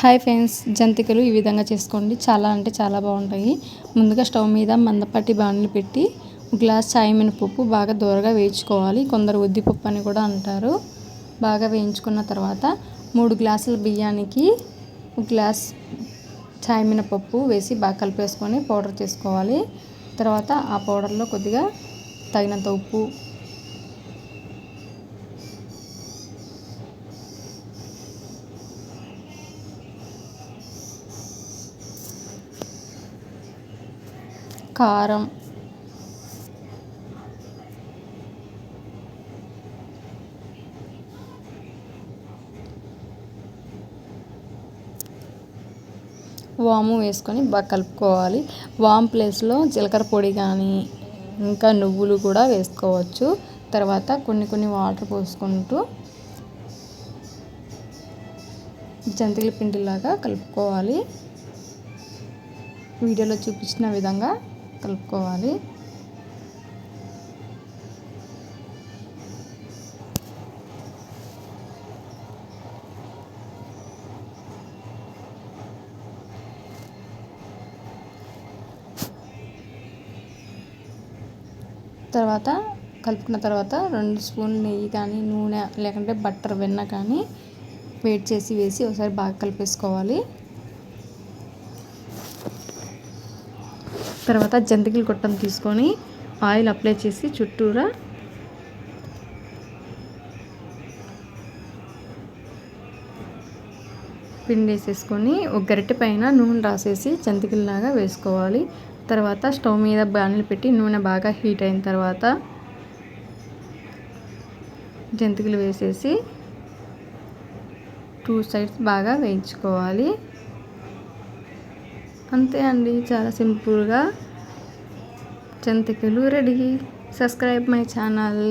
Hi friends జంతికలు ఈ విధంగా చేసుకోండి. చాలా అంటే చాలా బాగుంటాయి. ముందుగా స్టవ్ మీద మందపాటి బాణలు పెట్టి గ్లాస్ చాయ్ మినపప్పు బాగా దూరగా వేయించుకోవాలి. కొందరు ఉద్దిపప్పు అని కూడా అంటారు. బాగా వేయించుకున్న తర్వాత మూడు గ్లాసుల బియ్యానికి ఒక గ్లాస్ చాయ్ మినపప్పు వేసి బాగా కలిపేసుకొని పౌడర్ చేసుకోవాలి. తర్వాత ఆ పౌడర్లో కొద్దిగా తగినంత ఉప్పు కారం. వాము వేసుకొని బాగా కలుపుకోవాలి. వామ్ ప్లేస్లో జీలకర్ర పొడి కానీ ఇంకా నువ్వులు కూడా వేసుకోవచ్చు. తర్వాత కొన్ని కొన్ని వాటర్ పోసుకుంటూ జంతికల పిండిలాగా కలుపుకోవాలి. వీడియోలో చూపించిన విధంగా కలుపుకోవాలి. తర్వాత కలుపుకున్న తర్వాత రెండు స్పూన్లు నెయ్యి కానీ నూనె లేకుంటే బట్టర్ వెన్న కానీ వేడి చేసి వేసి ఒకసారి బాగా కలిపేసుకోవాలి. తర్వాత జంతికలు కొట్టం తీసుకొని ఆయిల్ అప్లై చేసి చుట్టూరా పిండి వేసేసుకొని ఒక గరిటె పైన నూనె రాసేసి జంతికల్లాగా వేసుకోవాలి. తర్వాత స్టవ్ మీద బాణలు పెట్టి నూనె బాగా హీట్ అయిన తర్వాత జంతికలు వేసేసి టూ సైడ్స్ బాగా వేయించుకోవాలి. అంతే అండి చాలా సింపుల్గా. జంతికలు రెడీ. Subscribe my channel.